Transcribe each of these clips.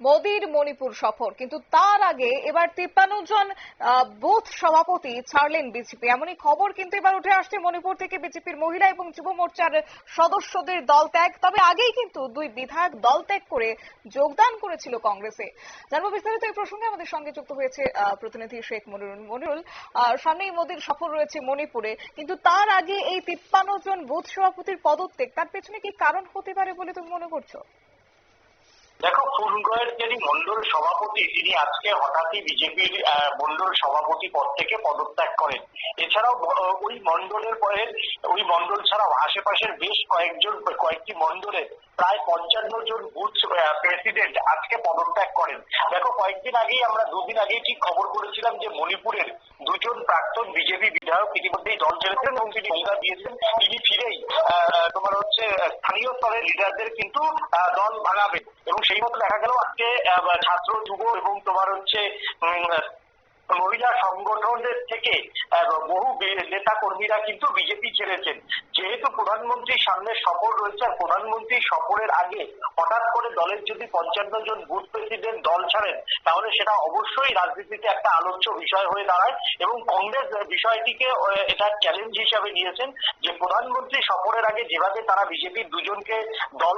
মোদির মণিপুর সফর, কিন্তু তার আগে এবার তিপ্পান্ন জন বুথ সভাপতি ছাড়লেন বিজেপি। এমনই খবর কিন্তু এবার উঠে আসছে মণিপুর থেকে বিজেপির মহিলা এবং যুব মোর্চার সদস্যদের দল ত্যাগ। তবে আগেই কিন্তু দুই বিধায়ক দল ত্যাগ করে যোগদান করেছিল কংগ্রেসে। জানব বিস্তারিত এই প্রসঙ্গে আমাদের সঙ্গে যুক্ত হয়েছে প্রতিনিধি শেখ মনিরুল মনিরুল। সামনেই মোদির সফর রয়েছে মণিপুরে, কিন্তু তার আগে এই তিপ্পান্ন জন বুথ সভাপতির পদত্যাগ, তার পেছনে কি কারণ হতে পারে বলে তুমি মনে করছ? দেখো ফুলগয়ের যিনি মন্ডল সভাপতি, তিনি আজকে হঠাৎই বিজেপির মন্ডল সভাপতি পদ থেকে পদত্যাগ করেন। এছাড়াও ওই মন্ডলের পরে ওই মন্ডল ছাড়াও আশেপাশের বেশ কয়েকজন, কয়েকটি মন্ডলের প্রায় পঞ্চান্ন জন বুথ প্রেসিডেন্ট আজকে পদত্যাগ করেন। দেখো, কয়েকদিন আগেই আমরা দুদিন আগেই ঠিক খবর করেছিলাম যে মণিপুরের দুজন প্রাক্তন বিজেপি বিধায়ক ইতিমধ্যেই দল ছেড়েছেন এবং তিনি সংজ্ঞা দিয়েছেন, তিনি ফিরেই তোমার হচ্ছে স্থানীয় স্তরের লিডারদের কিন্তু দল ভাঙাবেন। এবং সেই মতো দেখা গেল আজকে ছাত্র যুব এবং তোমার হচ্ছে মহিলা সংগঠনের থেকে বহু নেতা কর্মীরা কিন্তু বিজেপি ছেড়েছেন। যেহেতু প্রধানমন্ত্রীর সামনে সফর রয়েছে আর প্রধানমন্ত্রী সফরের আগে হঠাৎ করে দলের যদি পঞ্চান্ন জন বুথ প্রেসিডেন্ট দল ছাড়েন, তাহলে সেটা অবশ্যই রাজনীতিতে একটা আলোচ্য বিষয় হয়ে দাঁড়ায় এবং কংগ্রেস বিষয়টিকে এটা চ্যালেঞ্জ হিসাবে নিয়েছেন যে প্রধানমন্ত্রী সফরের আগে যেভাবে তারা বিজেপির দুজনকে দল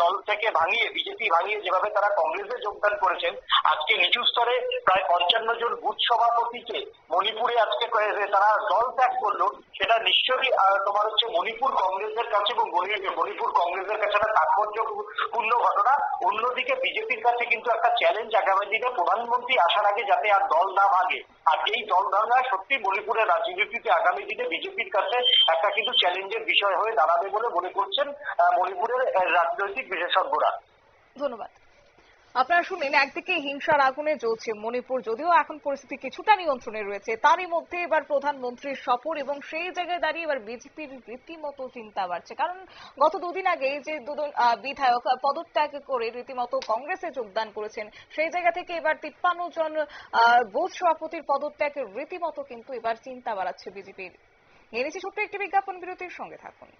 দল থেকে ভাঙিয়ে, বিজেপি ভাঙিয়ে যেভাবে তারা কংগ্রেসে যোগদান করেছেন, আজকে নিচু স্তরে প্রায় পঞ্চান্ন জন বুথ সভাপতিকে মণিপুরে আজকে তারা দল ত্যাগ করল। সেটা নিশ্চয়ই তোমার হচ্ছে মণিপুর কংগ্রেসের কাছে এবং মণিপুর কংগ্রেসের কাছে একটা তাৎপর্যপূর্ণ ঘটনা। অন্যদিকে বিজেপির কাছে কিন্তু একটা চ্যালেঞ্জ আগামী দিনে প্রধানমন্ত্রী আসার আগে যাতে আর দল না ভাঙে। আর এই দল ভাঙা সত্যি মণিপুরের রাজনীতিতে আগামী দিনে বিজেপির কাছে একটা কিন্তু চ্যালেঞ্জের বিষয় হয়ে দাঁড়াবে বলে মনে করছেন মণিপুরের রাজনৈতিক বিশেষজ্ঞরা। ধন্যবাদ। আপনারা শুনলেন একদিকে হিংসার আগুনে জ্বলছে মণিপুর, যদিও এখন পরিস্থিতি কিছুটা নিয়ন্ত্রণে রয়েছে। তারই মধ্যে এবার প্রধানমন্ত্রীর সফর এবং সেই জায়গায় দাঁড়িয়ে এবার বিজেপির রীতিমতো চিন্তা বাড়ছে। কারণ গত দুদিন আগে যে দুজন বিধায়ক পদত্যাগ করে রীতিমতো কংগ্রেসে যোগদান করেছেন, সেই জায়গা থেকে এবার তিপ্পান্ন জন বুথ সভাপতির পদত্যাগের রীতিমতো কিন্তু এবার চিন্তা বাড়াচ্ছে বিজেপির। নিচ্ছি ছোট্ট একটি বিজ্ঞাপন বিরতির সঙ্গে থাকুন।